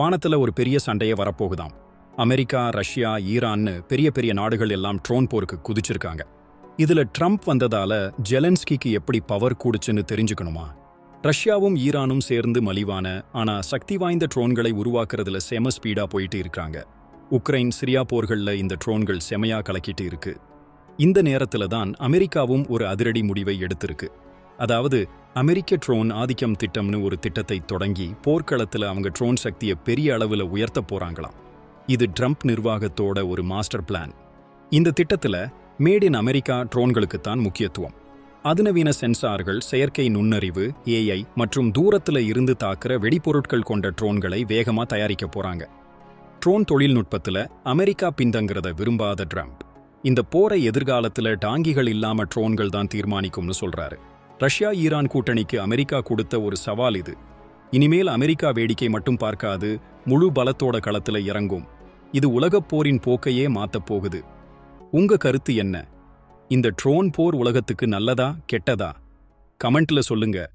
வானத்துல ஒரு பெரிய சண்டையே வரப்போகுதாம். அமெரிக்கா ரஷ்யா ஈரான்னு பெரிய பெரிய நாடுகள் எல்லாம் ட்ரோன் போருக்கு குதிச்சிருக்காங்க. இதுல ட்ரம்ப் வந்ததால ஜெலன்ஸ்கிக்கு எப்படி பவர் கூடுச்சுன்னு தெரிஞ்சுக்கணுமா? ரஷ்யாவும் ஈரானும் சேர்ந்து மலிவான ஆனா சக்தி வாய்ந்த ட்ரோன்களை உருவாக்குறதுல செம ஸ்பீடா போயிட்டு இருக்காங்க. உக்ரைன் சிரியா போர்கள்ல இந்த ட்ரோன்கள் செமையா கலக்கிட்டு இருக்கு. இந்த நேரத்துல தான் அமெரிக்காவும் ஒரு அதிரடி முடிவை எடுத்திருக்கு. அதாவது அமெரிக்க ட்ரோன் ஆதிக்கம் திட்டம்னு ஒரு திட்டத்தை தொடங்கி போர்க்களத்துல அவங்க ட்ரோன் சக்தியை பெரிய அளவுல உயர்த்த போறாங்களாம். இது ட்ரம்ப் நிர்வாகத்தோட ஒரு மாஸ்டர் பிளான். இந்த திட்டத்துல மேட் இன் அமெரிக்கா ட்ரோன்களுக்குத்தான் முக்கியத்துவம். அதிநவீன சென்சார்கள் செயற்கை நுண்ணறிவு ஏஐ மற்றும் தூரத்துல இருந்து தாக்குற வெடிபொருட்கள் கொண்ட ட்ரோன்களை வேகமா தயாரிக்க போறாங்க. ட்ரோன் தொழில்நுட்பத்துல அமெரிக்கா பின்தங்கிறத விரும்பாத ட்ரம்ப் இந்த போரை எதிர்காலத்துல டாங்கிகள் இல்லாம ட்ரோன்கள் தான் தீர்மானிக்கும்னு சொல்றாரு. ரஷ்யா ஈரான் கூட்டணிக்கு அமெரிக்கா கொடுத்த ஒரு சவால் இது. இனிமேல் அமெரிக்கா வேடிக்கை மட்டும் பார்க்காது முழு பலத்தோட களத்துல இறங்கும். இது உலகப் போரின் போக்கையே மாத்தப் போகுது. உங்க கருத்து என்ன? இந்த ட்ரோன் போர் உலகத்துக்கு நல்லதா கெட்டதா? கமெண்ட்ல சொல்லுங்க.